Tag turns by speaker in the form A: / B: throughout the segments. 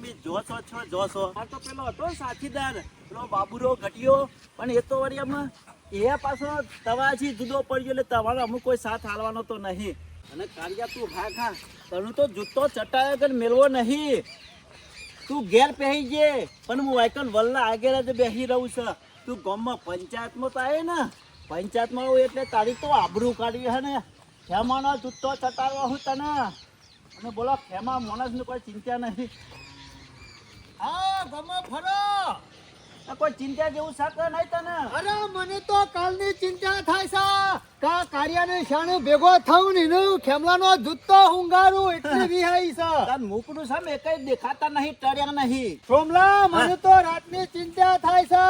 A: તમે જોશો છો, જોશો. આ તો પેલો હતો સાથીદાર, પેલો બાબુરો ઘટ્યો પણ એ તો વળી આમાં એ પાછો તવાથી જુદો પડ્યો, એટલે તમારો અમુક કોઈ સાથ હાલવાનો તો નહીં. અને કાળિયા તું હા ખા. તને તો જૂતો ચટાયો કે મેળવો નહીં. તું ઘેર પહેરી જે. પણ હું વાયકન વલ્લા આગળ જ બેસી રહું છું. તું ગામમાં પંચાયતમાં તો આવે ને. પંચાયતમાં આવું એટલે તારી તો આબરૂ કાઢી હે ને. ખેમાનો જૂતો ચટાડવા હું તને. અને બોલો ખેમા માણસને કોઈ ચિંતા નહીં. હા ગમો ફરો. કોઈ ચિંતા જેવું શાક નહીં તને?
B: અરે મને તો કાલની ચિંતા થાય છે. કા કાર્યને શાણે ભેગો થઉં ને એનું ખેમલાનો જૂતો હુંગારું એટલી વિહાઈ છે.
A: તાર મુકનું સામે કઈ દેખાતા નહીં ટળ્યા નહીં.
B: સોમલા મને તો રાતની ચિંતા થાય છે.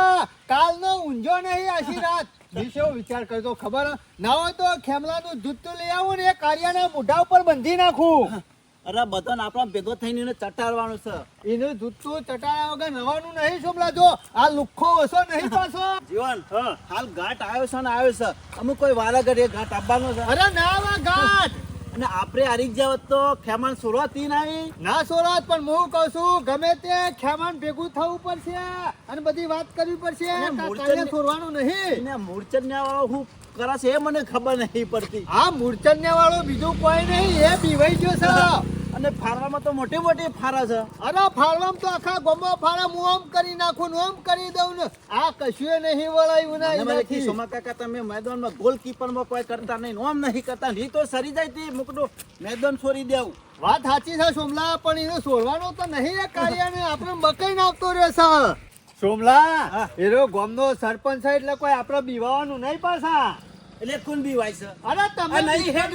B: કાલનો ઊંઝો નહીં આશી રાત. વિશે વિચાર કરજો ખબર? ના હોય તો ખેમલાનું જૂતું લઈ આવું ને એ કાર્યના મોઢા ઉપર બંધી નાખું.
A: અરે બધાને આપણા ભેગો થઈને એને ચટાડવાનું છે.
B: એને જૂતું ચટાડ્યા વગર નવાનું નહીં સોમલા જો આ લુખ્ખો હશો નહીં પાછો.
A: જીવન હાલ ઘાટ આવ્યો છે ને આવ્યો છે. અમુક કોઈ વારા ઘરે ઘાટ આપવાનો છે.
B: અરે ના વા ઘાટ!
A: અને આપણે હારી જાવ તો ખેમાન સુરવાતી નહીં.
B: ના સુરત પણ હું કહું છું ગમે તે ખેમાન ભેગું થવું પડશે અને બધી વાત કરવી પડશે.
A: મૂર્છન ને-
B: છોડવાનું નહીં.
A: એને વાળો હું કરાશે એ મને ખબર નહીં પડતી.
B: આ મૂર્છન્ય વાળો બીજું કોઈ નહીં એ બીવાઈ ગયો છે.
A: અને ફાળવામાં તો મોટી મોટી ફાળા છે.
B: અરે ફાળવામ તો આખા ગોમો ફાળા હું આમ કરી નાખું આમ કરી દઉં ને. આ કશું નહીં વળાયું ના એનાથી.
A: સોમા કાકા તમે મેદાનમાં ગોલકીપરમાં કોઈ કરતા નહીં નોમ નહીં કરતા. નહીં તો સરી જાય તે મુકડો. મેદાન છોડી દેવું.
B: વાત સાચી છે સોમલા પણ એને છોડવાનો તો નહીં કાર્ય કાર્યને આપણે મકઈ નાખતો રહેશે સોમલા એરો ગોમનો સરપંચ છે એટલે કોઈ આપણે બીવાવાનું નહીં પાછા
A: એટલે કોણ બીવાય છે?
B: અરે તમે
A: નહીં હેડ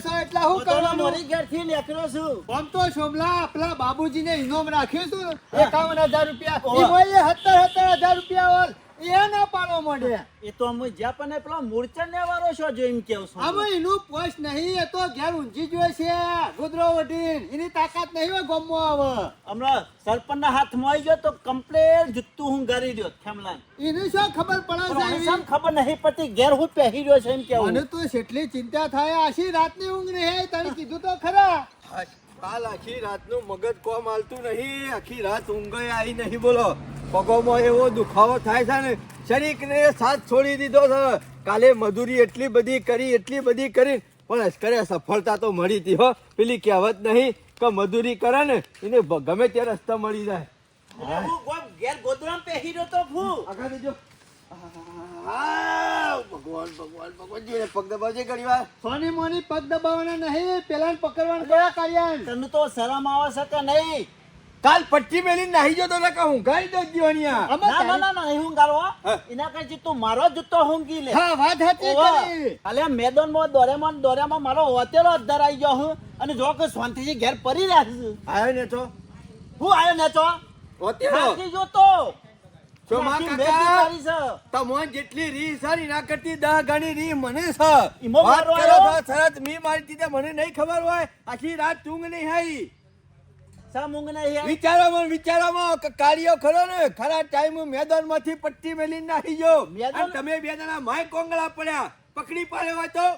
B: છો એટલે
A: હું
B: કરવાનું?
A: મોરી ઘેરથી નીકળ્યો છું.
B: આમ તો સોમલા આપલા બાબુજીને ઇનામ રાખ્યું છું. એકાવન હજાર રૂપિયા.
A: ઓવા.
B: એમાં એ સત્તર સત્તર હજાર રૂપિયા વાળ એ ના પાડવા માંડે.
A: એ તો અમે જ્યાં પણ પેલો મૂર્છન્યા વાળો છો જો એમ કેવું છું.
B: આમાં એનું પોસ્ટ નહીં એ તો ઘેર ઊંચી જોઈ છે. ગુદરો વટીન એની તાકાત નહીં હોય ગમમાં આવે.
A: હમણાં સરપંચના હાથમાં આવી ગયો તો કમ્પ્લેટ જુત્તું હું ગારી દ્યો ખેમલાન.
B: એને શું ખબર પડે
A: પણ
B: છે
A: ખબર નહીં પડતી ઘેર હું પહેરી રહ્યો છે એમ કેવું
B: મને તો કેટલી ચિંતા થાય આશી રાતની ઊંઘ નહીં તને કીધું તો ખરા.
C: કાલ આખી રાતનું મગજ કોમ હાલતું નહીં આખી રાત ઊંઘ આવી નહીં બોલો. પગોમાં એવો દુખાવો થાય છે ને શરીરને સાથ છોડી દીધો છે. કાલે મજૂરી એટલી બધી કરી એટલી બધી કરી પણ અસ્કરે સફળતા તો મળી હતી હો. પેલી કહેવત નહીં કે મજૂરી કરે ને એને ગમે ત્યારે રસ્તા મળી જાય.
A: અરે હું ગો- ગોદરામ પહેરી તો ફૂ.
C: આગળ આ, ભગવાન ભગવાન ભગવાન જોઈને પગ દબાવજે ઘણી વાર.
B: સોની મોની પગ દબાવવાના નહીં પેલા પકડવાનું કયા કાર્યાન
A: તને તો શરમ આવે છે કે નહીં?
C: કાલ પટ્ટી મેલી નાહી જતો ને કે હું દો જીવણિયા.
A: ના ના ના ના નહીં હું એના કરતી તું મારો જૂતો હુંગી લે.
B: હા વાત સાચી
A: અલે મેદાનમાં દોરેમાં દોરેમાં મારો હોતેલો અદ્ધર આવી ગયો હું. અને જો કે શાંતિજી ઘેર પડી રહ્યા છું
C: આવ્યો ને તો.
A: હું આવ્યો ને તો? ગયો તો
C: માં કાકા. તમોન જેટલી રી છે ના કરતી દહ ગણી રી મને
A: ઈમો
C: વાત કરો સરત મી મારી દીધે મને નહીં ખબર હોય. આખી રાત ઊંઘ નહીં આવી? વિચારોમાં વિચારોમાં કે કાળિયો ખરો ને ખરા ટાઈમ મેદાનમાંથી પટ્ટી મેલી નાખી ગયો.
A: મેદાન?
C: તમે બે જણા માય કોંગળા પડ્યા. પકડી પાડે હોય તો?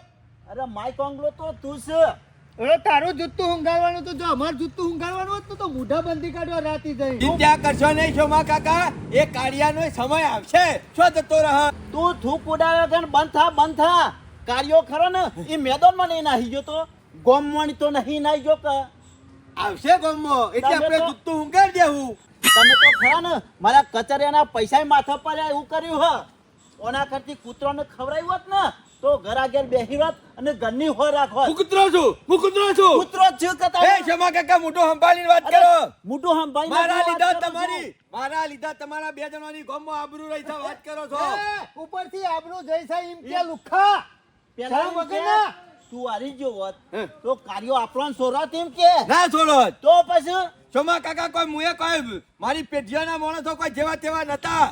A: અરે માય કોંગળો તો તું છે.
B: હવે તારું જૂતું hunગારવાનું તો જો અમાર જૂતું hunગારવાનું હોત તો મોઢા બંધી કાઢવા રાતી જઈ.
C: ચિંતા કરશો નહીં શોમા કાકા. એ કાળિયાનો સમય આવશે. છો જતો રહ.
A: તું થૂક ઉડાવે કે બંધ થા બંધ થા. કાર્યો ખરો ને એ મેદાનમાં નહીં નાહી ગયો તો? ગોમવાણી તો નહીં નાહી ગયો કે?
C: આવશે ગમો. એટલે
A: તમે
C: આપણે
A: જૂતું
C: જુત્તું દેવું.
A: તમે તો ખરા ને મારા કચરિયાના પૈસા માથા પર એવું કર્યું હ. ઓના કરતી કૂતરોને ખવડાવ્યું હોત ને તો ઘર આગળ બેહી હોત અને ઘરની હો રાખો
C: હું કૂતરો છું હું કૂતરો છું
A: કૂતરો છું કતા
C: એ
A: તમે?
C: કાકા મોટું સંભાળીને વાત કરો.
A: મોટો સંભાળીને
C: મારા લીધા તમારી મારા લીધા તમારા બે જણાની ગોમમાં આબરૂ રહી છે વાત કરો છો.
B: ઉપરથી આબરૂ જઈ છે એમ કે લુખા.
A: પેલા
B: શરમ
A: એમ
B: વગર
A: કે,
B: ના.
A: તું હારી ગયો હોત
C: હે.
A: તો કાર્યો આપણો સોરત એમ કે.
C: ના છોડો
A: તો પછી
C: શોમા કાકા કોઈ મુએ કોઈ મારી પેઢીઓના માણસો કોઈ જેવા તેવા નતા.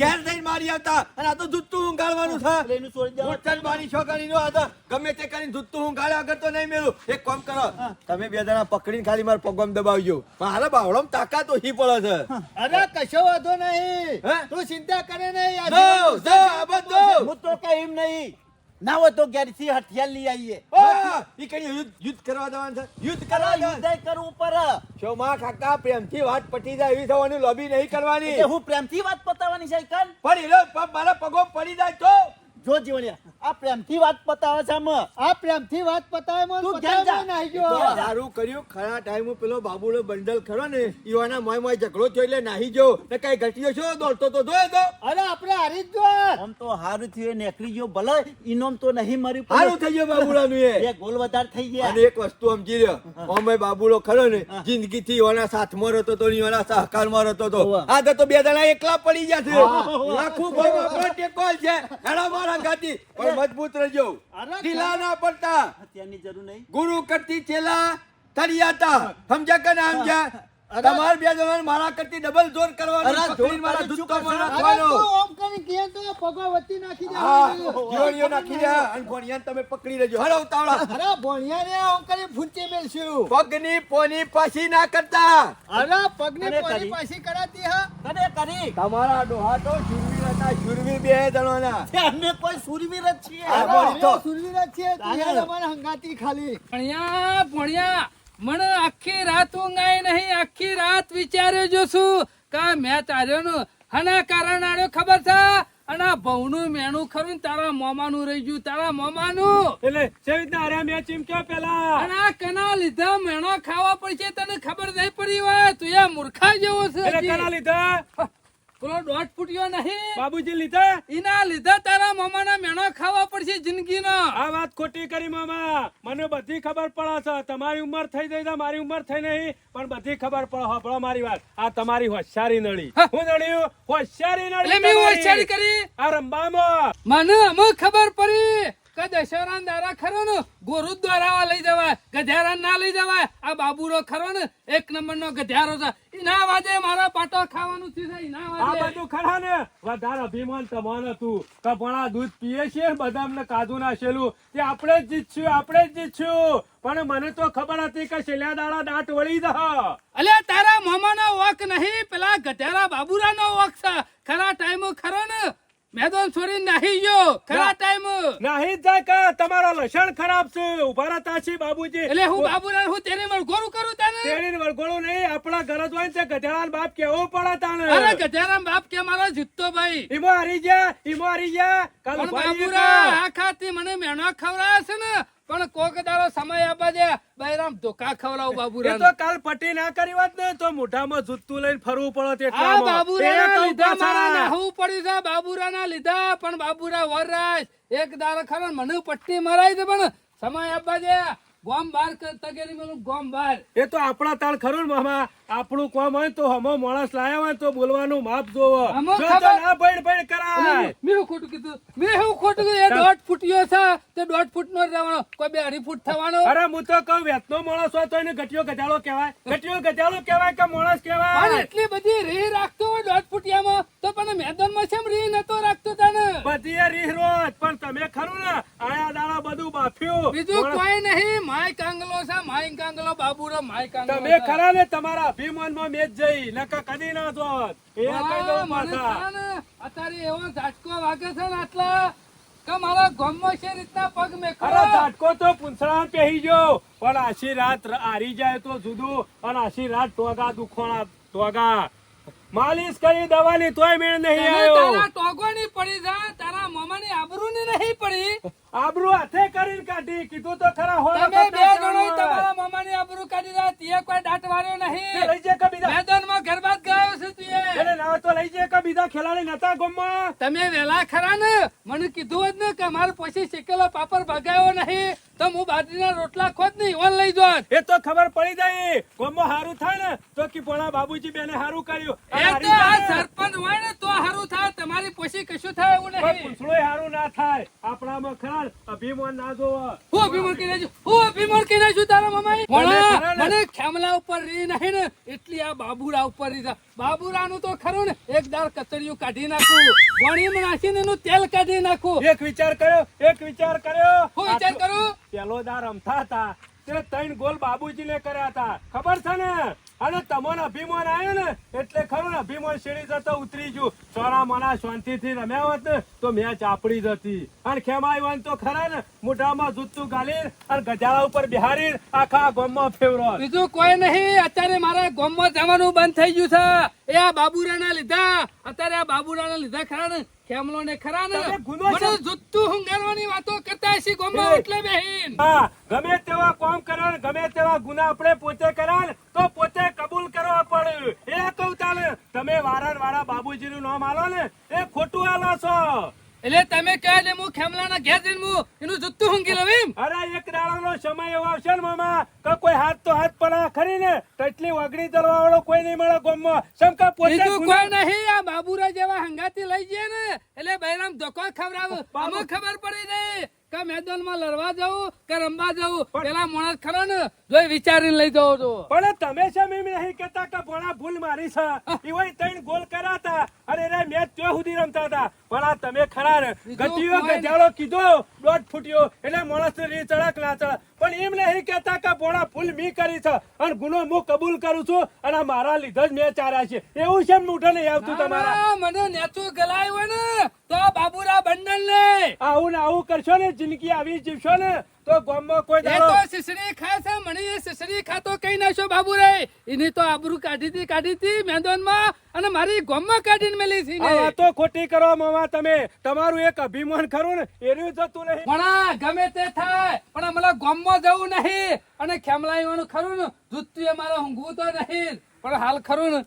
C: ઘેર થઈને મારી આવતા. અને આ તો જુત્તું ઊંઘાડવાનું છે.
A: એનું છોડી દેવાનું.
C: મોટન મારી છોકરીનો આ તો ગમે તે કરીને જુત્તું ઊંઘાડ્યા વગર તો નહીં મેલું. એક કામ કરો. તમે બે જણા પકડીને ખાલી મારા પગમ દબાવજો. મારા બાવળમ તાકાત ઓછી પડે છે.
B: અરે કશો વાંધો નહીં? તું ચિંતા કરે નહીં.
A: હું તો કઈ એમ નહીં. ના હોય તો ઘેરથી હથિયાર લઈ આવીએ.
C: ઈ કઈ યુદ્ધ યુદ્ધ કરવા જવાનું છે? યુદ્ધ કરવા.
A: યુદ્ધ કરવું પર
C: શો માં કાકા પ્રેમથી વાત પટી જાય એવી થવાની લોબી નહીં કરવાની.
A: હું પ્રેમથી વાત પતાવવાની છે કાન
C: પણ એનો મારા પગો પડી જાય તો?
A: જો જીવણિયા આ પ્રેમથી વાત પતાવે છે આમ
B: આ પ્રેમથી વાત પતાવે મને
A: તું ઘેર જા.
B: નાહી ગયો.
C: દારૂ કર્યું ખરા ટાઈમ પેલો બાબુલો બંડલ ખરો ને ઈવાના મોય મોય ઝઘડો થયો એટલે નાહી ગયો. ને કઈ ઘટ્યો છો? દોડતો તો જોયો તો.
B: અરે આપણે હારી જ.
A: આમ તો હારું થયું નેકળી ગયો. ભલે ઇનોમ તો નહીં મરી
C: હારું થઈ ગયો બાબુલા નું
A: એ ગોલ વધારે થઈ ગયા.
C: અને એક વસ્તુ સમજી રહ્યો ઓમય બાબુલો ખરો ને જિંદગી થી ઈવાના સાથમાં રહેતો તો ઈવાના સહકારમાં રહેતો તો. આ તો બે જણા એકલા પડી જશે લાખું ભાઈ આપણો ટેકો છે. હેડા મારા ગાતી પણ મજબૂત રહેજો. ઢીલા ના પડતા.
A: હત્યાની જરૂર નહીં.
C: ગુરુ કરતી ચેલા તરિયાતા સમજા કે ના સમજ્યા?
B: અરે.
C: તમાર બે જણા મારા કરતી ડબલ જોર કરવાનું
A: અરે,
C: મારા
A: કરી
C: જૂતો
A: શું
C: માં
A: કરશો?
B: અરે
C: નાખવાનો.
B: તું ઓમ કરી કહે તો પગો વચ્ચે નાખી
C: હા,
B: દેવાનું.
C: નાખી દે. અને ભોણિયાને તમે પકડી લેજો. હલો ઉતાવળા.
B: અરે ભોણિયાને ઓમ કરી ફૂંચી મેલશું.
C: પગની પોની પાછી ના કરતા.
B: અરે પગની
A: અરે
B: પાછી કરાતી હા.
A: કને કરી?
C: તમારા ડોહા તો શૂરવીર હતા બે જણાના.
A: અમે કોઈ સુરવીર જ છીએ.
B: સુરવીર જ હંગાતી ખાલી.
D: ભણિયા ભણ્યા. મને આખી રાત ઊંઘાય નહીં આખી રાત વિચાર્યો જો છું કા મેં તાર્યો હના કારણ આડ્યો ખબર છે? અને આ ભવનું મેણું ખરું ને તારા મોમાનું રહી ગયું તારા મોમાનું.
E: એટલે કેવી રીતના અરે મેં ચીમક્યો પેલા?
D: અને આ કના લીધા મેણો ખાવા પડશે તને ખબર નહીં પડી હોય તું એ મૂર્ખા જેવો છે
E: કના લીધા?
D: પેલો દોઢ ફૂટ્યો નહીં.
E: બાબુજી લીધા?
D: એના લીધા તારા મામાના મેણો ખાવા પડશે જિંદગીનો.
E: આ વાત ખોટી કરી મામા. મને બધી ખબર પડે છે. તમારી ઉંમર થઈ જાય છે મારી ઉંમર થઈ નહીં પણ બધી ખબર પડે. હોભળો મારી વાત. આ તમારી હોશિયારી નળી.
D: હું.
E: નળ્યું? હોશિયારી નળી
D: હોશિયારી કરી.
E: આ રંબામાં.
D: મને અમુક ખબર પડી. કે દશેરાન દારા ખરો ને? ગોરુ દ્વારાવા લઈ જવાય ગધ્યારા ના લઈ જવાય. આ બાબુરો ખરો ને? એક નંબર નો ગધ્યારો છે. એના વાજે મારો પાટો ખાવાનું થયું છે વાજે.
E: આ બધું ખરા ને? વધારે અભિમાન તમારે હતું કે પણ દૂધ પીએ છે બદામ ને કાજુ નાખેલું તે આપણે જ જીતશું આપણે જ જીતશું. પણ મને તો ખબર હતી કે શેલ્યા દાડા દાંત વળી દહ
D: અલે તારા મામાનો વોક નહીં પેલા ગધેરા બાબુરાનો વોક છે. ખરા ટાઈમ ખરો મેદાન છોડી નાહી ગયો. ખરા ટાઈમ.
E: નાહી જાય કે? તમારો લક્ષણ ખરાબ છે. ઊભા રહેતા છે બાબુજી.
D: એટલે હું બાબુલાલ હું તેની વળગોરું કરું તને?
E: તેડીને વળગોળું નહીં આપણા ઘર જ હોય તે ગધેડાનો બાપ કેવો પડે તાને
D: અરે ગધેરા બાપ કે મારો જીતતો ભાઈ.
E: ઈમો હારી ગયા ઈમો હારી ગયા. કાલ
D: બાબુરા. આ ખાતી મને મેણો ખવડાવે છે ને. પણ કોક દાડો સમય આપવા દે. બૈરામ ધોકા ખવડાવ બાબુરા
E: તો કાલ પટ્ટી ના કરી વાત ને તો મોઢામાં જૂતું લઈને ફરવું પડે
D: આ બાબુરા લીધા મારા
E: પાછા.
D: પડ્યું છે બાબુરા ના લીધા પણ બાબુરા વરરાજ એક દાડો ખરો મને પટ્ટી મરાઈ દે પણ સમય આપવા દે. ગોમ બાર તગેરી મેલું ગોમ બાર.
E: એ તો આપણા તાળ ખરું મામા. આપણું કોમ હોય તો હમો માણસ લાયા હોય તો બોલવાનું માપ જોવો. ના ભઈડ ભઈડ કરાય.
D: મેં હું ખોટું કીધું? મેં હું ખોટું કીધું? એ દોઢ ફૂટ્યો છે તે દોઢ ફૂટ નો રહેવાનો. કોઈ બે અઢી ફૂટ થવાનો?
E: અરે હું તો કહું વેતનો માણસ હોય તો એને ગટિયો ગજાળો કહેવાય. ગટિયો ગજાળો કહેવાય કે માણસ
D: પણ
E: કહેવાય
D: એટલી બધી રીહ રાખતો હોય દોઢ ફૂટિયામાં તો પણ મેદાનમાં છે રીહ નતો રાખતો તને?
E: બધી રીહ રોજ. પણ તમે ખરું ને આયા દાડા બધું બાફ્યું.
D: બીજું કોઈ નહીં. માય કાંગલો છે માય કાંગલો બાબુરો માય કાંગલો
E: તમે ખરા ને તમારા અભિમાનમાં મેચ જઈ નકા કદી ના જોત. એ કઈ
D: દો ને અત્યારે એવો ઝાટકો વાગે છે ને આટલા કે મારા ગામમાં છે રીતના પગ મેં
E: ખરા ઝાટકો તો પૂંછડા પહેરી ગયો. પણ આશી રાત ર- હારી જાય તો જુદું અને આશી રાત ટોગા દુખોણા ટોગા. માલિશ કરી દવાની તોય મેળ નહીં આવ્યો.
D: તારા ટોગોની પડી જા તારા મામાની આબરૂની નહીં પડી.
E: આબરૂ હાથે કરીને કાઢી કીધું તો ખરા હોય
D: તમે બે જણો
E: તમારા
D: તમારા મામાની આબરૂ કાઢી રહ્યા તીએ કોઈ દાંત વાળ્યો
E: તે
D: નહીં
E: લઈ જે કબીદા
D: મેદાનમાં ગરબાત ગાયો છે તીએ.
E: એટલે ના તો લઈ જાય કબીદા ખેલાડી નતા ગોમમાં
D: તમે વેલા ખરા ને? મને કીધું જ ને કે મારે પછી શેકેલો પાપડ ભગાયો નહીં. તો હું બાજરીના રોટલા ખોદ નહીં ઓન લઈ જોત.
E: એ તો ખબર પડી જાય કોમો હારું થાય ને તો કે પોણા બાબુજી બેને હારું કર્યું.
D: એ તો આ સરપંચ હોય ને તો હારું થાય. તમારી પછી કશું થાય એવું નહીં.
E: પૂંછડોય હારું ના થાય. આપણામાં ખરા ને અભિમાન ના જો
D: હું અભિમાન કરી નાખ્યું હું અભિમાન કરી નાખ્યું તારા
E: મને
D: ભણા, મને ખેમલા ઉપર રી નહીં ને એટલી આ બાબુરા ઉપર રી છે. બાબુરાનું તો ખરું ને એક દાળ કચડિયું કાઢી નાખું. વણીમાં નાખીને એનું તેલ કાઢી નાખું.
E: એક વિચાર કર્યો એક વિચાર કર્યો.
D: હું વિચાર કરું?
E: પેલો દા રમતા હતા. તે ત્રણ ગોલ બાબુજીને કર્યા હતા. ખબર છે ને? અને તમોને અભિમાન આવ્યો ને, એટલે ખરું અભિમાન શેરી જતો ઉતરી ગયું. સોના મોના શાંતિથી રમ્યા હોત ને, તો મેચ આપડી જ હતી. અને ખેમાઈ વાન તો ખરા ને? મોઢામાં જૂતું ગાલી અને ગજાળા ઉપર બિહારી આખા ગોમમાં ફેવરો
D: બીજું કોઈ નહીં, અત્યારે મારા ગોમમાં જવાનું બંધ થઈ ગયું છે. એ આ બાબુરાના લીધા. અત્યારે આ બાબુરાના લીધા ખરા ને? ખેમલો ને? ખરા ને. મને જુત્તું hunગારવાની વાતો કરતા છે ગોમા એટલે બેહીન.
E: હા ગમે તેવા કામ કરો ને ગમે તેવા ગુના આપણે પોતે કર્યા ને તો પોતે કબૂલ કરવા પડે. એ કહું તાલે તમે વારંવાર વારા બાબુજીનું નામ આલો ને એ ખોટું આલો છો.
D: એટલે તમે કહે ને હું ખેમલાના ઘેર જઈને હું એનું જુત્તું hunકી લઉં એમ?
E: અરે એક દાડાનો સમય એવો આવશે ને મામા કે કોઈ હાથ તો હાથ પડા ખરી ને તો એટલી વગડી દરવા વાળો કોઈ નહીં મળે ગામમાં. શંકા પોતે
D: બીજું કોઈ નહીં આ બાબુરા જેવા હંગાતી લઈ જઈએ ને એટલે બહેરામ ધોકો ખવડાવ. અમે ખબર પડી નહીં કે મેદાનમાં લડવા જવું કે રમવા જવું? પેલા માણસ ખરો ને જો વિચારીને લઈ જવો છો.
E: પણ તમે છે મેં નહીં કેતા કે ભણા ભૂલ મારી છે. ઈવોય ત્રણ ગોલ કર્યા હતા. અને રે મેચ ત્યાં સુધી રમતા હતા. પણ આ તમે ખરા ને
D: બીજું
E: ગજાળો કીધો દોઢ ફૂટ્યો એટલે માણસ ને ચડક ના ચડક પણ એમ નહીં કેતા કે ભણા ભૂલ મી કરી છે. અને ગુનો હું કબૂલ કરું છું અને મારા લીધે જ મેચ હાર્યા છે. એવું છે મોઢે નહીં આવતું તમારા?
D: મને નેચું ગલાય હોય ને તો બાબુરા બંડલ ને
E: આવું ને આવું કરશો ને જિંદગી આવી જીવશો ને તો ગામમાં કોઈ
D: એ તો સિસડી ખાશે મને એ સિસડી ખાતો કઈ નાશો બાબુ રે એની તો આબરૂ કાઢી હતી કાઢી હતી મેદાનમાં અને મારી ગોમમાં કાઢીને મેલી છે
E: આ તો ખોટી કરો મામા તમે. તમારું એક અભિમાન ખરું ને એનું જતું નહીં
D: પણ ગમે તે થાય પણ મને ગોમમાં જવું નહીં. અને ખેમલાઈવાનું ખરું ને જુત્તું એ મારે ઊંઘવું તો નહીં. પણ હાલ ખરું ને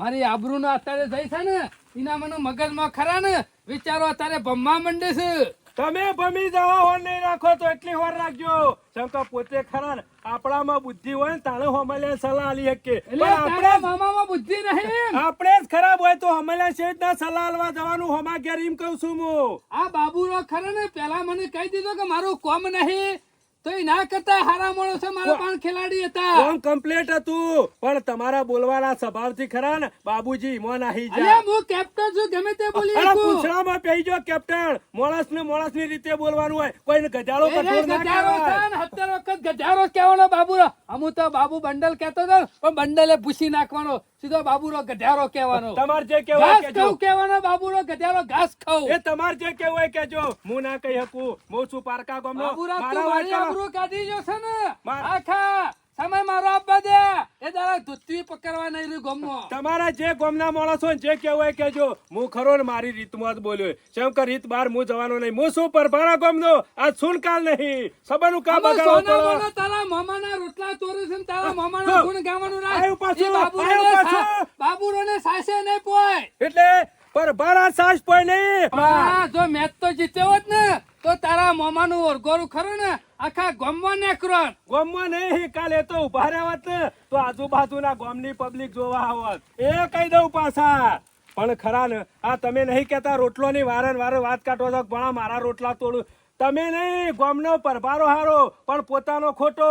D: મારી આબરૂ નો અત્યારે જઈ છે ને? એના મને મગજમાં ખરા ને? વિચારો અત્યારે ભમવા માંડે છે
E: તમે ભમી જવા હોર નહીં રાખો તો એટલી હોર રાખજો. શંકા પોતે ખરા ને આપણામાં બુદ્ધિ હોય ને તાણે હોમલે સલાહ આલી શકે આપણે
D: મામામાં બુદ્ધિ નહીં
E: આપણે જ ખરાબ હોય તો હોમલે શેઠ ના સલાહ આલવા જવાનું હોમા ઘેર એમ કહું છું હું.
D: આ બાબુરો ખરા ને પેલા મને કહી દીધો કે મારું કોમ નહીં. તો એ ના કરતા હારા માણસો મારા પણ ખેલાડી હતા.
E: કોણ કમ્પ્લેટ હતું? પણ તમારા બોલવાના સ્વભાવથી ખરા ને બાબુજી મો નાહી
D: અલ્યા
E: અરે
D: હું કેપ્ટન છું ગમે તે બોલી
E: અરે
D: શકું.
E: પૂછડામાં પેઈ જો કેપ્ટન માણસ ને માણસની રીતે બોલવાનું હોય. કોઈને
D: ગજારો
E: કઠોર ના કહેવાય.
D: હત્તર વખત ગધારો કહેવાનો બાબુરો. અમુ તો બાબુ બંડલ કહેતો હતો પણ બંડલે ભૂસી નાખવાનો. સીધો બાબુરો ગઢારો કહેવાનો.
E: તમારે જે કેવું કેજો
D: ઘાસ કહેવાનો બાબુરો ગધારો ઘાસ ખાવ
E: એ તમારે જે કેવું કેજો હું ના કહી શકું. હું છું પારકા ગામનો મારા વાંકા-
D: આબરૂ કાઢી ગયો છે ને. આખા સમય મારો આપવા દે. એ દાડા ધુત્તી પકડવા નહીં રહ્યું ગમમાં
E: તમારા જે ગામના માણસો જે કેવું હોય કેજો હું ખરો ને મારી રીતમાં જ બોલ્યો શેમ કે રીત બાર હું જવાનો નહીં. હું શું પરભારા ગામનો? આ સુન કાલ નહીં? સબાનું કામ
D: આમાં
E: બગાડવું
D: સોના
E: પડે.
D: મોના તારા મામાના રોટલા તોરે છે તારા મામાના ગુણ ગાવાનું
E: પાછું,
D: સાસે નહીં પોય.
E: એટલે પરભારા સાસ પોય નહીં.
D: જો મેચ તો જીત્યો હોત ને તો તારા મામાનું ઓરગોરું ખરું ને. આખા ગામમાં નેકરો
E: ગોમમાં નહીં કાલે તો ઊભા રહેવત તો આજુબાજુના ગોમની પબ્લિક જોવા આવત. એ કહી દઉં પાછા. પણ ખરા ને, આ તમે નહીં કહેતા રોટલોની વારે ને વારે વાત કાઢો છો પણ મારા રોટલા તોડું. તમે નહીં, ગોમનો પરભારો હારો, પણ પોતાનો ખોટો.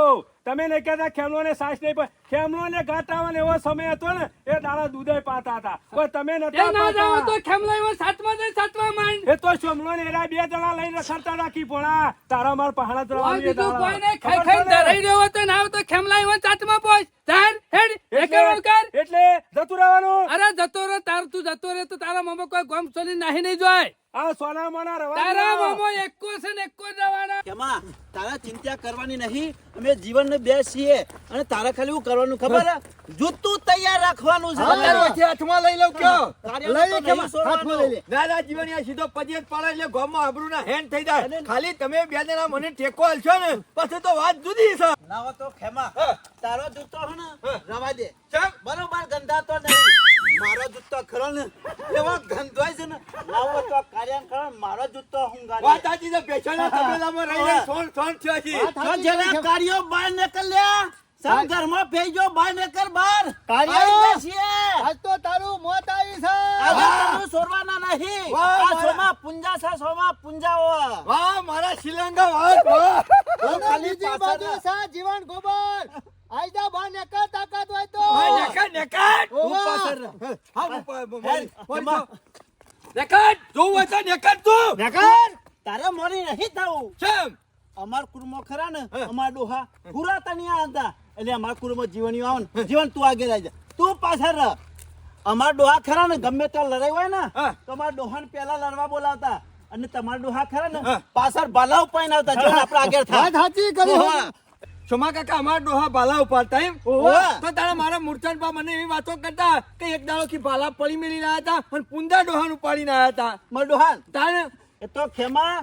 E: તમે નહીં કહેતા ખેમલોને સાસ નહીં પણ ખેમલોને ઘાટ આવવાનો એવો સમય હતો ને એ દાડા દૂધે પાતા હતા કોઈ તમે નતા
D: ના જાવ તો
E: પાતા.
D: ખેમલાઈમાં સાતમા જઈ સાતમા માંડ
E: એ તો સોમલો ને એરા બે જણા લઈને રખડતા રાખી ભણા તારા માર પહાણા
D: કોઈ
E: ચડવાની એ
D: બીજું
E: દાડા.
D: કોઈ નહીં ખાઈ
E: ને?
D: ધરાઈ રહ્યો તો ને તો ખેમલા એવો સાતમા પહોંચ ચાર હેડ એકે કર
E: એટલે એટલે જતું રહેવાનું
D: અરે જતો રે તાર તું જતો રે તો તારા મમ્મી કોઈ ગમ ચોલી નાહી નહીં જોય
E: આ સોના મોના રવા
D: તારા
E: દો.
D: એકો છે ને એકો જવાના
A: કેમાં? તારા ચિંતા કરવાની નહીં. અમે જીવન બે છીએ અને તારા ખાલી શું કરવાનું ખબર જૂતું તૈયાર રાખવાનું છે.
C: અત્યારે હાથમાં લઈ લઉં કયો?
B: લઈ લે હાથમાં લઈ લે.
C: દાદા જીવન યા સીધો પજેટ પાડે એટલે ગામમાં આબરૂના હેન્ડ થઈ જાય. ખાલી તમે બે જણા મને ટેકો આલશો ને પછી તો વાત જુદી છે.
A: ના તો ખેમા. તારો જૂતો હે ને રવા દે. બરોબર ગંધાતો નહીં. મારો જૂતો ખરો ને એવો ગંધવાય છે ને લાવો તો કરો મારો જૂતો હું
C: વાત સાચી છે પેશોના તબેલામાં રહીને સોન સોન થયો છે.
A: જેના
B: ખેમા.
A: કાર્યો બહાર નીકળ લ્યા સમ ઘરમાં ભેજો બહાર નીકળ બહાર.
B: કાર્યો?
A: જશે.
B: આજ તો તારું મોત આવી છે.
A: આજે તમે સોરવાના નહીં. આ પુંજા છે સોમાં પુંજાઓ
C: વાહ મારા શિલંગા વાહ વાહ.
A: ખાલી
B: બાજુ છે જીવન ગોબર. આઈદા બા બહાર નીકળ તાકાત હોય તો.
C: નેકાટ.
B: ઓવા.
C: હું પાછળ હા, હું તો- જોવું હોય તો નેકાટ તું.
A: નકર! તારે મરી નહીં થવું.
C: ચમ.
A: અમાર કુરમો ખરા ને અમાર ડોહા પૂરા તણિયા હતા. એટલે અમાર કુરમો જીવણીઓ આવે ને જીવન તું આગળ આવી જા. તું પાછળ રહ. અમાર ડોહા ખરા ને ગમે ત્યાં લડાઈ હોય ને. તો અમારા ડોહાને પહેલા લડવા બોલાવતા. અને તમાર ડોહા ખરા ને પાછળ ભલા ઉપાય આવતા જો આપણે આગળ થાય
B: સાચી કરી હો.
C: સોમા કાકા અમારા ડોહા ભાલા ઉપાડતા એમ? તો તારા મારા મૂર્છન પા મને એવી વાતો કરતા કે એક દાડો થી ભાલા પડી મેલી રહ્યા હતા અને પુંદા ડોહાનું ઉપાડીને આવ્યા હતા
A: મારા ડોહા
C: તારે
A: એ તો ખેમા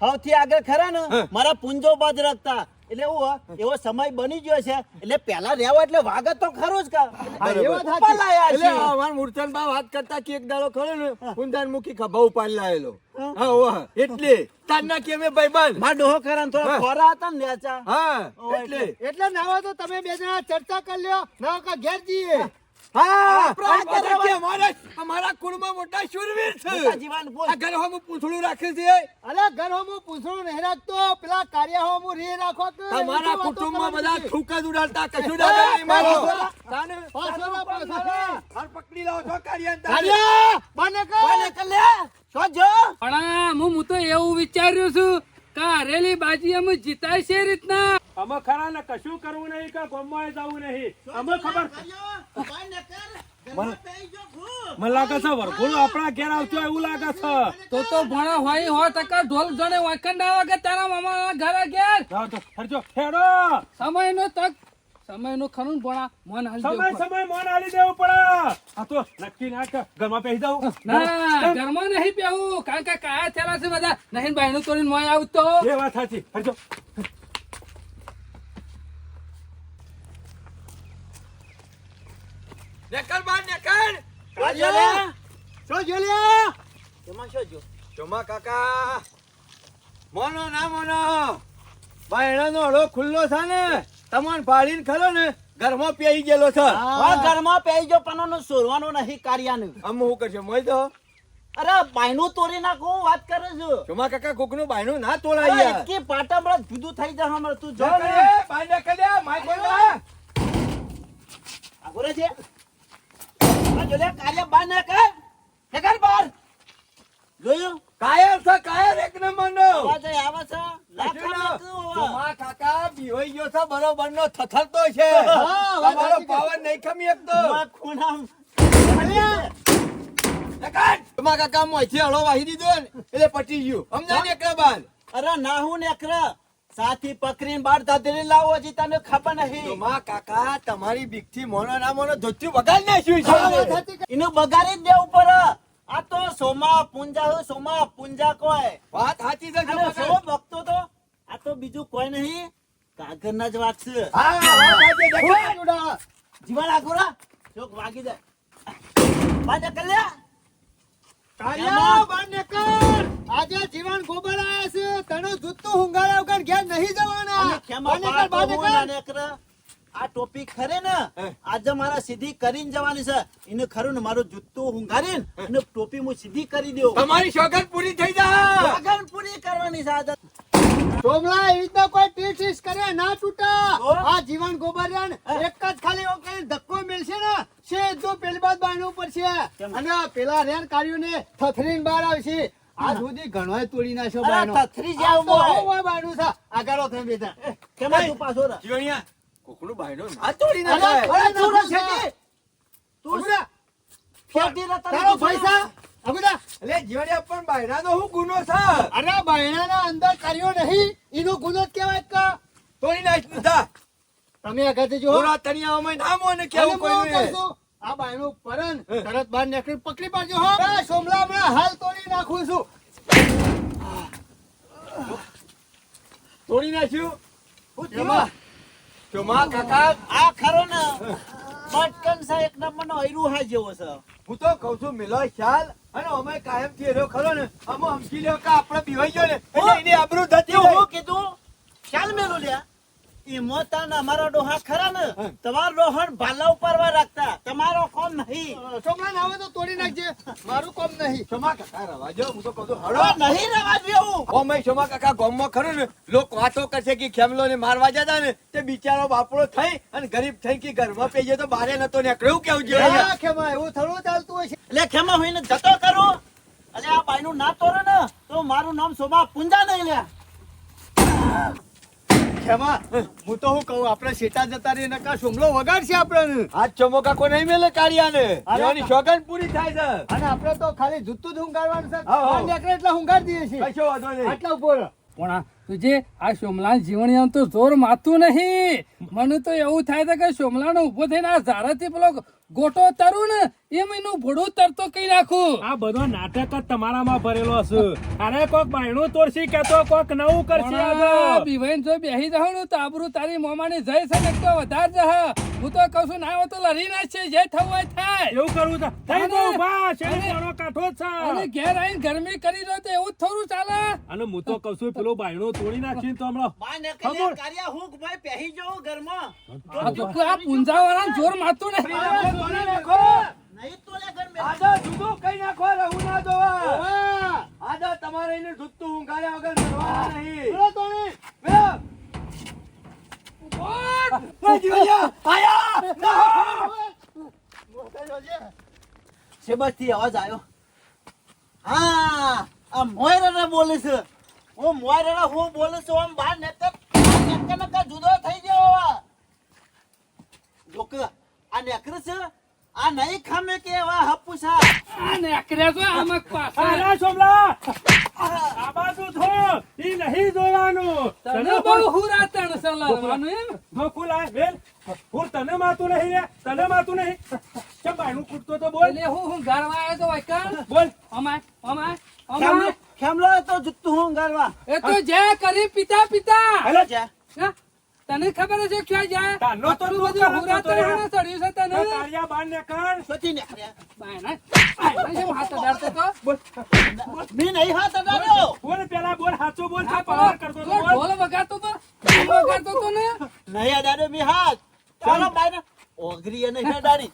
A: સૌથી આગળ ખરા ને મારા પુંજો બાજ રાખતા. એટલે એવું એવો સમય બની ગયો છે એટલે પેલા રહેવા એટલે વાગત તો ખરો જ
C: એટલે બા વાત કરતા કે એક દાડો ખરો ને પુંદાન મુખી ખભા ઉપાડ લાયેલો. હા. વાહ એટલે તારના કે મે ભાઈબંધ.
A: મારા ડોહો કરન થોડા ખોરા હતા ને નેચા
C: હા એટલે.
B: એટલે નાવા તો તમે બે જણા ચર્ચા કરી લ્યો. ના કા ઘેર જઈએ.
C: હા
A: આપણે આ
C: આ બધા
A: કરવા-
C: કે અમારા અમારા કુળમાં મોટા શૂરવીર છે
A: જીવાન બોલ.
C: આ ઘર હોમ પૂંછડું રાખે છે
B: અરે ઘર હું પૂછડું નહીં રાખતો પેલા કાર્ય હું રે રાખો
C: તમારા કુટુંબમાં બધા થૂકા જ ઉડાડતા કશું દાદા નહીં મારો તાને
B: પાછળ, પાછળ.
C: હાર પકડી લાવો છો કાર્યાન તાને.
B: બને કર.
A: કોને કલે? શું જો?
D: પણ હું હું તો એવું વિચાર્યું છું કે હરેલી બાજી અમે જીતાય છે રીતના
E: અમે ખરા ને કશું કરવું નહીં કે ગોમમાં જવું નહીં. અમે ખબર. મને લાગે છે વરઘોડું આપણા ઘેર આવતો એવું લાગે છે.
D: તો તો ભણા હોય સો ટકા ઢોલ જોડે વાંકંડા વાગે તારા મામા ઘરે ઘેર.
E: ફરજો ફેરો!
D: સમય નો તક સમયનું ખરું ભણા મન હાલ
E: સમય સમય મોન આલી દેવું પડે. આ તો નક્કી ના કે ઘરમાં પહેરી દઉં
D: ના ઘરમાં નહીં પહેવું કારણ કે કાયા થયેલા છે બધા. નહીં બાયણું તોડીને મોય આવતો.
E: એ વાત સાચી ફરજો.
C: નેકર બાર નેકર.
A: કાર્ય?
B: શું જોલ્યા
A: એમાં શું જો?
C: ચોમા કાકા! મોનો ના મોનો! બાયણાનો હળો ખુલ્લો છે ને? તમાર ભાળીને ખરો ને ઘરમાં પેઈ ગયેલો છે.
A: આ ઘરમાં પેઈ ગયો પણ એનું સોરવાનું નહીં કાર્યાનું.
C: આમ હું કરશે? મોય તો.
A: અરે બાયનું તોડી નાખું વાત કરે છું.
C: ચોમા કાકા કોકનું બાયનું ના તોડાય યાર.
A: કે પાટા બળ જુદું થઈ જાય હમર તું જો ને.
C: બાયને કલ્યા માય કોઈ
A: આગોરે છે આ કાર્ય બાર ને કર. હેકર બાર જોયું?
C: કાયર છે કાયર એક
A: આવે છે. લાખ
C: કાકા બીહોઈ ગયો છે બરોબરનો થથરતો છે.
B: હા,
C: તમારો પાવર નહીં ખમી એક
A: તો ખૂણામ.
C: કાકા મોંથી હળો વાહી દીધો ને એટલે પટી ગયું. સમજાય ને એકલા બાર?
A: અરે ના હું નેકર સાથી પકડીને બાર દાદરી લાવો હજી તને ખબર નહીં.
C: માં કાકા તમારી બીકથી મોનો ના મોનો ધોતી વગાડી નાખ્યું છે.
A: એનું બગાડી જ દેવું પડે આ તો સોમા પુંજા હોય સોમા પુંજા કોઈ.
C: વાત સાચી છે
A: સો ભક્તો તો આ તો બીજું કોઈ નહીં. કાગળના જ વાત છે. જીવાડા આગોરા ચોક વાગી જાય. બાજે કલ્યા.
B: આજે જીવન ગોબર આયા છે. તને જૂતું હુંગારા વગર ઘેર નહીં
A: આ ટોપી ખરે ને? આજે મારા સીધી કરીને જવાની છે. એને ખરું ને મારું જૂતું હુંગારીને અને ટોપી હું સીધી કરી દઉં.
C: તમારી શોખત પૂરી થઈ જાય
A: લગન પૂરી કરવાની છે આજે
B: સોમલા એવી રીતના કોઈ ટીસ ટીસ કરે ના તૂટા
A: તો?
B: આ જીવન ગોબરિયાન એક જ ખાલી કરીને ધક્કો મેલશે ને સીધો પેલી બાદ બાયણું પડશે? અને પેલા રેન કાર્યોને થથરીને બહાર આવશે આજ સુધી ઘણોય તોડી નાખ્યો બાયણો.
A: થથરી જાવ
B: આ
A: મોય.
B: બાયણું છે આગળ તમે બેટા
A: કેમાં તું પાછો રહે?
C: જીવણિયા કોકનું ભાઈનો ના તોડી નાખાય
B: અરે,
A: રહે
B: છું.
A: છેટી. તું છેટી
B: તારો. પૈસા અગુડા,
C: એટલે જીવણિયા પણ બાયરાનો શું ગુનો છે.
B: અરે બાયણાના અંદર કર્યો નહીં એનો ગુનો જ કહેવાય કે.
C: તોડી નાખ્યું થા.
B: તમે આગળ જો
C: ના મોને કેવું
B: અને
C: કોઈ
B: આ બાયણું પરન તરત બહાર નીકળી પકડી પાડજો હો. એ સોમલા હમણાં હાલ તોડી નાખું છું.
C: તોડી નાખ્યું?
A: હું?
C: ચોમા ચોમા કાકા.
A: આ ખરો ને. બટકન છે એક નંબરનો હૈરું હા જેવો છે.
C: હું તો કઉ છું મિલો ખ્યાલ. અને અમે કાયમથી ખરો ને અમે હમકી લ્યો કે આપણે બીવાઈ ગયો ને એટલે એની આબરૂ થતી
A: હું કીધું ખ્યાલ મેલું લ્યા. એમાં મારો ડોહા ખરા ને? તમારો ડોહણ ભાલા ઉપરવા રાખતા. તમારો કોમ નહીં.
B: છોકરા ના આવે તો તોડી નાખજે. મારું કોમ નહીં.
C: ક્ષમા કાકા રવા જો હું તો કહું
A: હવે
C: હળો.
A: નહીં હું. ઓ
C: મેં ક્ષમા કાકા ગામમાં ખરું ને લોકો વાતો કરશે કે ખેમલો ને મારવા જતા ને તે બિચારો બાપડો થઈ અને ગરીબ થઈ કે ઘરમાં પેજે તો બારે નતો નીકળ્યું. કેવું જોઈએ
B: હા, ખેમા, એવું થોડું ચાલતું હોય છે.
A: એટલે ખેમા હોઈને જતો કરો. એટલે આ બાઈનું ના તોરે ને તો મારું નામ શોભા પુંજા નહીં લ્યા
B: ખેમા હું તો હું કહું આપણે શેટા જતા રહીએ નકા સોમલો વગાડશે આપણને.
C: આજ ચમોકા કોઈ નહીં મેલે કાઢિયાને. એવાની શોગન પૂરી થાય છે.
B: અને આપણે તો ખાલી જૂતું જ હુંગારવાનું છે. નીકળે એટલે હુંગાડી દઈએ છીએ.
C: કશો વાંધો નહીં.
B: આટલા ઉપર.
D: પણ આ? તુજે આ સોમલા જીવણિયા તો જોર માતું નહીં. મને તો એવું થાય છે કે સોમલાનો ઊભો થઈને આ ઝારાથી પેલો ગોટો તરું ને એમ એનું ભોડું તરતો કઈ રાખું
E: આ બધો નાટક જ તમારામાં ભરેલો છે અરે કોક બાયણું તોડશી કેતો કોક નવું કરશે આ
D: જો બેહી જાઉં ને તો આબરૂ તારી મોમાની જઈ શકે તો વધારે જહ. હું તો કહું છું ના હોય તો લડી ના છે જે થવું હોય થાય.
E: એવું કરવું છે? થઈ તો
D: અને-
E: ઊભા શેરી
D: અને-
E: છે.
D: અને ઘેર આવીને ગરમી કરી દો તો એવું જ થોડું ચાલે.
E: અને હું તો કહું છું પેલો બાયણું તોડી નાખી તો હમણાં.
A: માને ને. કલ્યાણ કાર્યા હું ભાઈ પહેરી જાઓ ઘરમાં.
D: આ તો આ પૂંજાવાળાને જોર માતું ને
A: નહીં તો લે ઘર મે.
C: આદા જુદું કઈ નાખો રહું ના દોવા આદા તમારે એને જુત્તું ઊંઘાડ્યા વગર મરવા નહીં.
B: બોલો તો બે.
C: બેહો. ભાઈ જીવૈયા, આયા!
A: શેબાજથી અવાજ આવ્યો. હા આ મોયરાના બોલે છે. હું મોયરાના હું બોલું છું આમ બહાર નેકર નેકર નકા જુદો થઈ ગયો હવે. જોક આ નેકર છે આ નહીં ખામે કે એવા હપુસા
D: આ નેકર્યા છો આમાં પાછા
E: અરે સોમલા આ બાજુ થો? ઈ નહીં જોવાનું.
D: તને બહુ હુરા તણ સલાવાનું એમ?
E: ધોકું લાય બેલ હું તને માતું નહીં રે તને માતું નહીં. કેમ બાયણું ફૂટતો તો બોલ.
D: લે હું હું ગાળવા આવ્યો તો વાયકણ
E: બોલ.
D: અમાય અમાય
A: ખેમલો
D: અમાય
A: તો જુત્તું હું ગારવા
D: એ તો જ્યાં કરી પિતા પિતા.
A: હાલો જા.
D: તને ખબર હશે ક્યાં જાય?
E: તાનો તો તું
D: બધું હુરા
E: થતો
D: તણ ચડ્યું છે તને?
E: તો બાર ને કર
A: સ્વતી નેકર્યા
D: બાયના બાયના જેમ હાથ અડાડતો તો.
A: મી નહીં હાથ અડાડ્યો
E: બોલ પેલા બોલ સાચો બોલ છે
D: પેલો
E: કરતો તો બોલ.
D: વગાડતો તો વગાડતો તો ને?
A: નહીં અડાડ્યો મી હાથ. ચાલો. બાયના. ઓગરી અને
E: અરે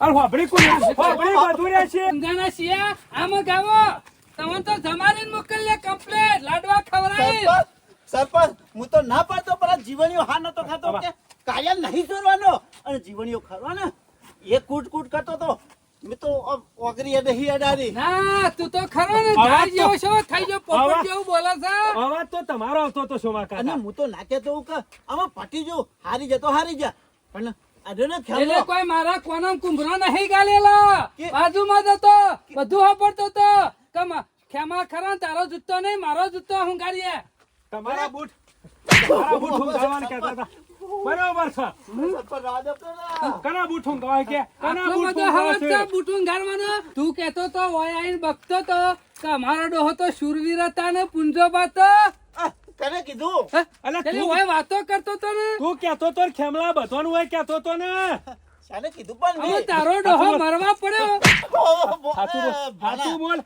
E: કોણ રે છે.
D: શિયા આમાં ગાવો. તમને તો જમાડીને મોકલીએ કમ્પ્લેટ. લાડવા ખવડાવી
A: સરપંચ સરપંચ હું તો ના પાડતો પણ જીવણીઓ હા નતો ખાતો. કે કાયલ નહીં ચોરવાનો અને જીવણીઓ ખાવાનો એ કૂટ કૂટ કરતો તો. મેં તો આમ ઓગરી એ નહીં અડાડી
D: ના તું તો ખરો ને
E: અવાજ
D: જેવો છો થઈ ગયો પોપટ જેવું બોલે છે.
E: અવાજ તો તમારો આવતો તો શોમા
A: અને હું તો નાકે તો હું કે આમાં પટી જો હારી જતો હારી જા. પણ
D: એટલે કોઈ મારા કોના કુંભરો નહીં ગાલેલા? બાજુમાં જતો બધું વાપરતો તો. કે મ- ખેમા ખરા તારો જૂતો નહીં મારો જૂતો હું ગાડીએ
E: તમારા બૂટ તમારા બૂટ ઊંઘાડવાના કહેતા હતા. બરોબર છે. કના બૂટ ઊંઘાવાય કે? કના છે?
D: છે બુટું ગાળવાનો તું કેતો તો ઓય આઈન બકતો તો. કે અમારો ડોહો તો શૂરવીર હતા ને પુંજો બાતો.
A: આ, તને કીધું?
E: અલે તું-
D: ઓય વાતો કરતો તો ને.
E: તું કેતો તો ખેમલા બધાનું હોય કેતો તો ને.
A: શાને કીધું પણ
D: હવે તારો ડોહો મરવા પડ્યો.
A: ઓહો,
E: બોલ
A: એ,
E: બોલ.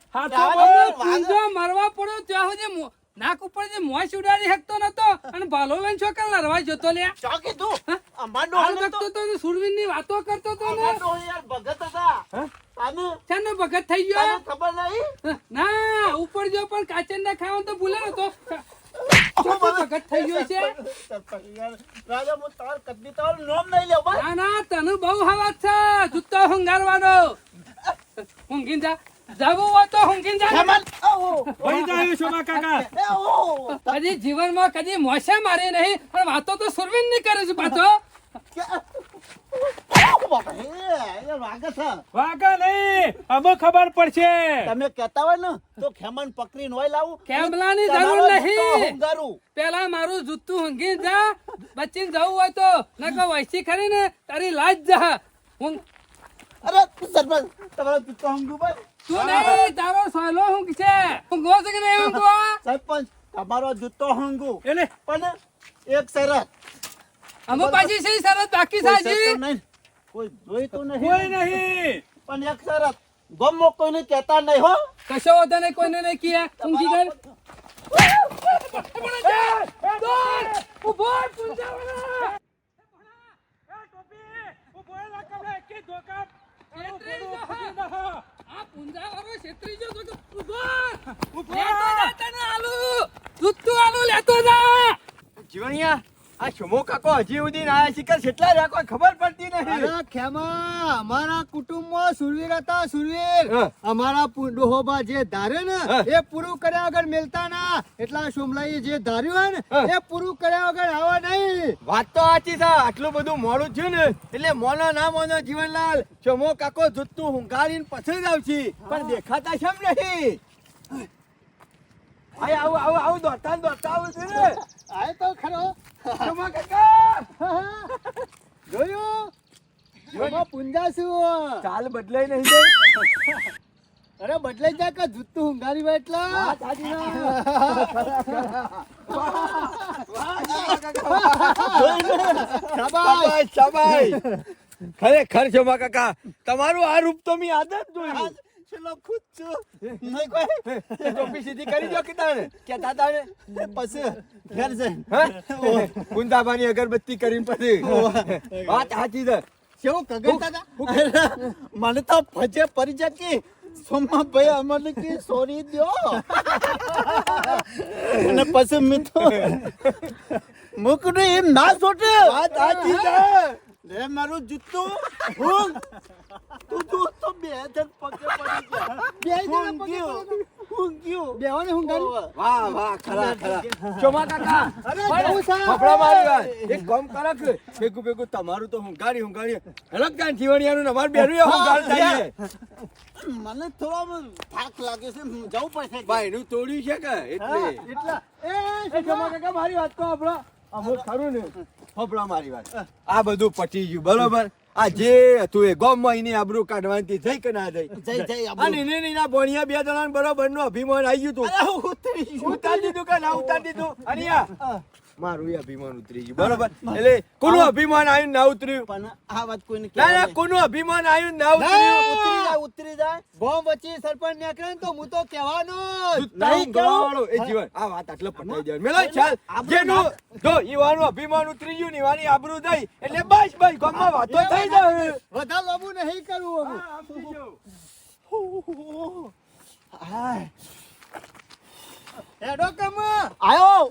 A: દે.
D: મરવા પડ્યો ત્યાં સુધી નાક ઉપર જે મોય ઉડાડી હકતો નતો અને ભાલો લઈને છોકરા લડવા જતો લે
A: ચા કીધું? અમાર ડોહો તો-
D: તો સુરવીરની વાતો કરતો તો ને.
A: અમાર યાર ભગત હતા.
D: ચાનો ભગત થઈ ગયો?
A: ખબર નહીં?
D: ના ઉપર જો પણ કાચન ના ખાવાનું તો ભૂલે તો. ચોથો ભગત થઈ ગયો છે?
A: રાજા હું તાર કદી તારું નામ નહીં લેવું
D: ના ના તને બહુ હવા છે. જૂતો hunગારવાનો ઊંઘીને જા. જાવું હોય તો ઊંઘીને જા.
A: ખેમલ,
E: જાય શોમા કાકા.
D: કદી જીવનમાં કદી મોસે મારી નહીં. પણ વાતો તો સુરવીનની કરે છે પાછો.
A: આવો બાપા, એ, એ વાગે છે.
E: વાગા નહીં અમે ખબર પડશે.
A: તમે કહેતા હોય ને તો ખેમન પકડીને હોય લાવું.
D: ખેમલાની
A: તમારો
D: જરૂર નહીં. પેલા મારું જૂતું ઊંઘીને જા બચીને જવું હોય તો નકો વૈસી ખરી ને તારી લાજ જા હું.
A: અરે સરપંચ તમારો જૂતો હુંગું બસ.
D: તું નહીં તારો સહેલો હું છે ઊંઘવો છે કે નહીં ઊંઘવો
A: સરપંચ તમારો જૂતો હુંગું.
E: એને?
A: પણ એક શરત
D: અમે પાછી સી શરત બાકી સાજી
A: નહીં. કોઈ જોઈ તો નહીં.
E: કોઈ નહીં.
A: પણ એક શરત ગમો કોઈને કહેતા નહીં હો.
D: કશો વાંધો નહીં કોઈને નહીં કિયા ઊંઘી ગઈ?
C: જીવણિયા આ શમો કાકો હજી સુધી ના આયા કેટલા રહ્યા કોઈ ખબર પડતી નહીં
B: અરે ખેમા અમારા કુટુંબમાં સુરવીર હતા સુરવીર. અમારા ડોહોબા જે ધારે ને એ પૂરું કર્યા વગર મેલતા ના. એટલા સોમલાઈ જે ધાર્યું હોય ને એ પૂરું કર્યા વગર આવા નહીં.
C: વાત તો સાચી છે. આટલું બધું મોડું થયું ને એટલે મોનો ના મોનો જીવનલાલ શમો કાકો જૂતું હુંકારીને પછી જ આવશે. પણ દેખાતા શેમ નહીં? આય આવું આવું આવું દોડતા દોડતા આવું છે ને.
B: આય તો ખરો.
C: શમો કાકા.
B: જોયું? એમાં પુંજા છું
C: ચાલ બદલાઈ નહીં જાય.
B: અરે બદલાઈ જાય કે જૂતું હુંગારી હોય એટલા.
C: શાબાશ, શાબાશ. ખરેખર શમા કાકા તમારું આ રૂપ તો મેં આદત જોયું
A: ચલો ખુદ છું.
C: નહીં કોઈ? ટોપી સીધી કરી દો કે તાણે કે તાતાને
A: પછી? ઘેર જઈને
C: હા? કુંદાબાની અગરબત્તી કરીને પછી. વાત હાચી છે.
B: કેવું કગડતા હતા
A: મને તો ફજે પડી કે સોમા ભાઈ અમને કે સોરી દો અને પછી મિત્રો તો એમ ના છોટે
C: વાત હાચી છે.
A: લે મારું જૂતું હું તું જો તો બે જણ પગે પડી ગયા
B: બે જણા
A: હું
B: પગે
A: ગયો હું ગયો
C: વાહ વાહ ખરા ખરા ચોમા કાકા
B: અરે જવું છે
C: ફફડા મારી વાત એક કામ કરો કે ભેગું ભેગું તમારું તો હુંકારી હુંકારી હલક કાન જીવણિયાનું ને અમારું બેરું થાય
A: મને થોડો થાક લાગે છે જવું પડશે
C: ભાઈ નું તોડ્યું છે કે એટલે
B: એટલા એ
C: એ કાકા મારી વાત તો આપણો ખરું ને ફફડા મારી વાત. આ બધું પટી ગયું બરોબર? આ જે હતું એ ગોમમાં એની આબરૂ કાઢવાની થઈ કે ના થઈ અને એને એના ભણિયા બે જણા બરોબરનું અભિમાન આવી ગયું
A: અરે હું ઉતરી
C: દીધું કે ના ઉતારી દીધું? અને મારું અભિમાન ઉતરી ગયું. બરોબર? એટલે કોનું અભિમાન આવ્યું ના ઉતર્યું?
A: પણ આ વાત કોઈને
C: ના ના કોનું અભિમાન આવ્યું ના ઉતર્યું?
A: ઉતરી જાય ઉતરી જાય.
B: ગોમ વચ્ચે સરપંચ નીકળે તો હું તો કહેવાનો
C: નહીં કહેવાનો એ જીવન. આ વાત આટલે પટાઈ જાય મેલા ખ્યાલ જેનું જો ઈવાનું અભિમાન ઉતરી ગયું ઈવાની આબરૂ થઈ એટલે બસ બસ ગોમમાં વાતો થઈ જાય.
B: બધા લોબુ નહીં કરવું હવે. હા એ ડોકમ આયો.